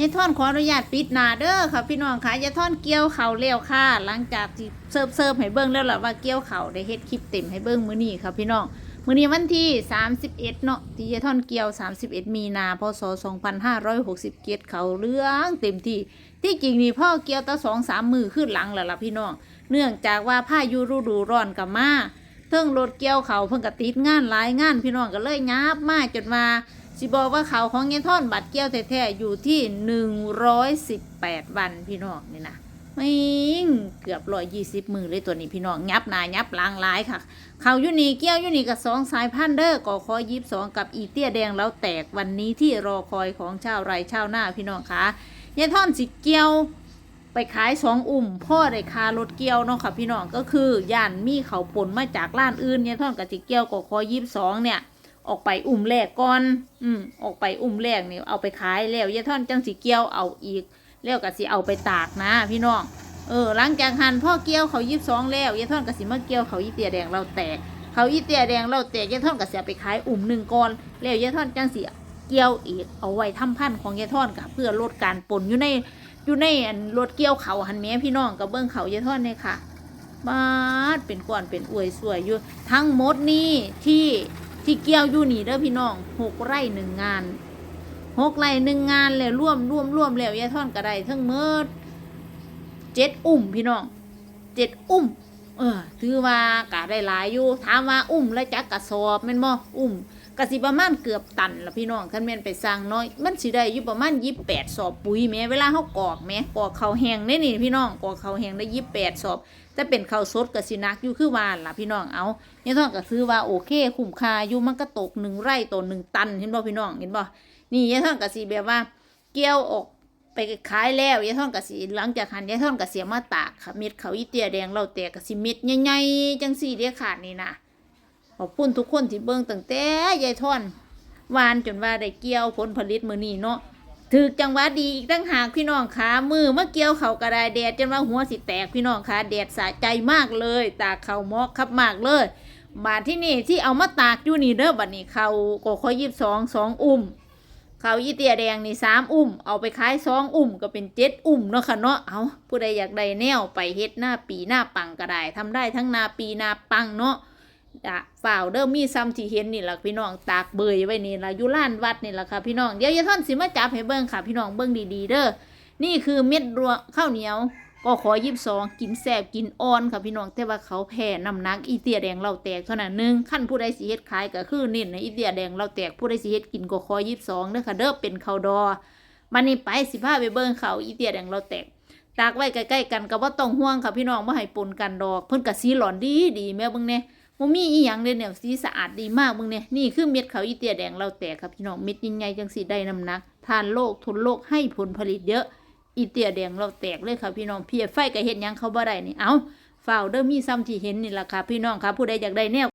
ยายท่อนขออนุญาตปิดหนาเด้อค่ะพี่น้องค่ะยายท่อนเกี่ยวเข่าเลี้ยวค่ะ หลังจากที่เซิร์ฟเซิร์ฟให้เบิ้งแล้วล่ะว่าเกี่ยวเข่าได้เฮ็ดคลิปเต็มให้เบิ้งมื้อนี้ค่ะพี่น้องมื้อนี้วันที่ 31 เนาะที่ยายท่อนเกี่ยว 31 มีนาพศ2567เขาเรื่องเต็มที่ที่จริงนี่พ่อเกี่ยวตั้งสองสามมือขึ้นหลังแล้วล่ะพี่น้องเนื่องจากว่าพายุฤดูร้อนกับมาเทิงรถเกี่ยวเขาเพิ่งกะติดงานหลายงานพี่น้องก็เลยยับมาจนมา สิบอกว่าเขาของเงี้ยท่อนบัตรเกี้ยวแท้ๆอยู่ที่หนึ่งร้อยสิบแปดวันพี่น้องนี่นะไม่เกือบร้อยยี่สิบมือเลยตัวนี้พี่น้องยับหนายับหลางหลายค่ะ เขายูนีเกี้ยวยูนีกับสองสายพันเด้อก่อคอยยิบสองกับอีเตี้ยแดงแล้วแตกวันนี้ที่รอคอยของชาวไร่ชาวนาพี่น้องคะยายท่อนสิเกี้ยวไปขายสองอุ่มพ่อได้คารถเกี้ยวเนาะค่ะพี่น้องก็คือย่านมีเขาปนมาจากร้านอื่นยายท่อนกับสิเกี้ยวก่อคอยิบสองเนี่ย ออกไปอุ่มแรกก่อน อืมออกไปอุ่มแรกนี่เอาไปขายแล้วยายท่อนจังสีเกี้ยวเอาอีก แล้วก็สิเอาไปตากนะ พี่น้อง เออหลังจากหันพ่อเกี้ยวเขายิบสองแล้วยายท่อนก็สิมาเกี้ยวเขาอีเตียแดงเราแตก เขาอีเตียแดงเราแตกยายท่อนก็สิเอาไปขายอุ่มหนึ่งก่อน แล้วยายท่อนจังสิเกี้ยวอีก เอาไว้ทำพันธุ์ของยายท่อนกับเพื่อลดการปนอยู่ในอยู่ในอันรถเกี้ยวเขาหันแม่พี่น้องกับเบิ้งเขายายท่อนเนี่ยค่ะบาดเป็นก้อนเป็นอวยสวยอยู่ทั้งหมดนี่ที่ ที่เกี่ยวอยู่นี่เด้อพี่น้องหกไร่หนึ่งงานหกไร่หนึ่งงานเลยร่วมร่วมร่วมแล้วยายท่อนก็ได้ทั้งเมิดเจ็ดอุ้มพี่น้องเจ็ดอุ้ม เออถือว่ากะได้หลายอยู่ถามว่าอุ้มแล้วจักกระสอบแม่นบ่อุ้ม กะสิประมาณเกือบตันละพี่น้องคันแม่นไปสั่งน้อย มันสิได้อยู่ประมาณยี่แปดสอบปุ๋ยแม้เวลาเฮากอกแม้กอกเขาแห้งนี่นี่พี่น้องกอกเขาแห้งได้ยี่แปดสอบแต่เป็นข้าวสดกับสินักอยู่คือวานล่ะพี่น้องเอาเนี่ยท่อนก็ซื้อว่าโอเคคุ้มค่าอยู่มันก็ตกหนึ่งไร่ต่อหนึ่งตันเห็นบ่พี่น้องเห็นบ่นี่ยายท่อนก็สิแบบว่า เกี่ยวออกไปขายแล้วยายท่อนก็สิหลังจากหันยายท่อนก็เสียมาตากค่ะเม็ดเขาอีเตียแดงเราแตกก็สิเม็ดใหญ่ๆจังสี่เดียขาดนี่นะ อบคุณทุกคนที่เบิ่งตั้งแต่ยายท่อนวานจนว่าได้เกี่ยวผลผลิตมือนี้เนาะถือจังหวะดีอีกตั้งหากพี่น้องขามือเมื่อเกี่ยวเขากระไดแดดจนว่าหัวสิแตกพี่น้องขาแดดสะใจมากเลย ตากเขามอกครับมากเลยบาที่นี่ที่เอามาตากอยู่นี่เด้อบัดนี้เขาก็ค่อยยิบสองสองอุ่มเขาอีเตียแดงนี่สามอุ่มเอาไปขายสองอุ่มก็เป็นเจ็ดอุ่มเนาะค่ะเนาะเอาผู้ใดอยากได้แนวไปเฮ็ดหน้าปีหน้าปังก็ได้ทำได้ทั้งหน้าปีหน้าปังเนาะ อะฝ่าวเด้อมีซ้ำที่เห็นนี่แหละพี่น้องตากเบยไว้นี่ละยู่ล้านวัดนี่แหละค่ะพี่น้องเดี๋ยวยายท่อนสิมาจับให้เบิ่งค่ะ พี่น้องเบิ่งดีๆเด้อนี่คือเม็ดรัวข้าวเหนียว ก็ขอยิบสองกินแสบกินอ่อนค่ะพี่น้องแต่ว่าเขาแพ้น้ำหนักอีเตียแดงเราแตกเท่านั้นหนึ่งขั้นผู้ใดสิเฮ็ดขายก็คือเน้นในอีเตียแดงเราแตกผู้ใดสิเฮ็ดกินก็ขอยิบสองเด้อค่ะเด้อเป็นข้าวดอมันนี่ไปสิพาไปเบิ่งเขาอีเตียแดงเราแตกตากไว้ใกล้ๆกันก็บ่ต้องห่วงค่ะพี่น้องบ่ให้ปนกันดอก เพิ่นก็สีหลอนดีดีแม่เบิ่งแน่ บ่มีอีหยังเลยเนี่ยสีสะอาดดีมากมึงเนี่ยนี่คือเม็ดเขาอีเตียแดงเราแตกครับพี่น้องเม็ดยิ่งใหญ่จังสีได้น้ำหนัก ทานโลกทนโลกให้ผลผลิตเยอะ อีเตียแดงเราแตกเลยครับพี่น้องเพียไฟก็เห็ดยังเขาบ่ได้นี่เอาฝ้าเด้อมีซ้ำที่เห็นนี่แหละค่ะพี่น้องค่ะผู้ใดอยากได้แนว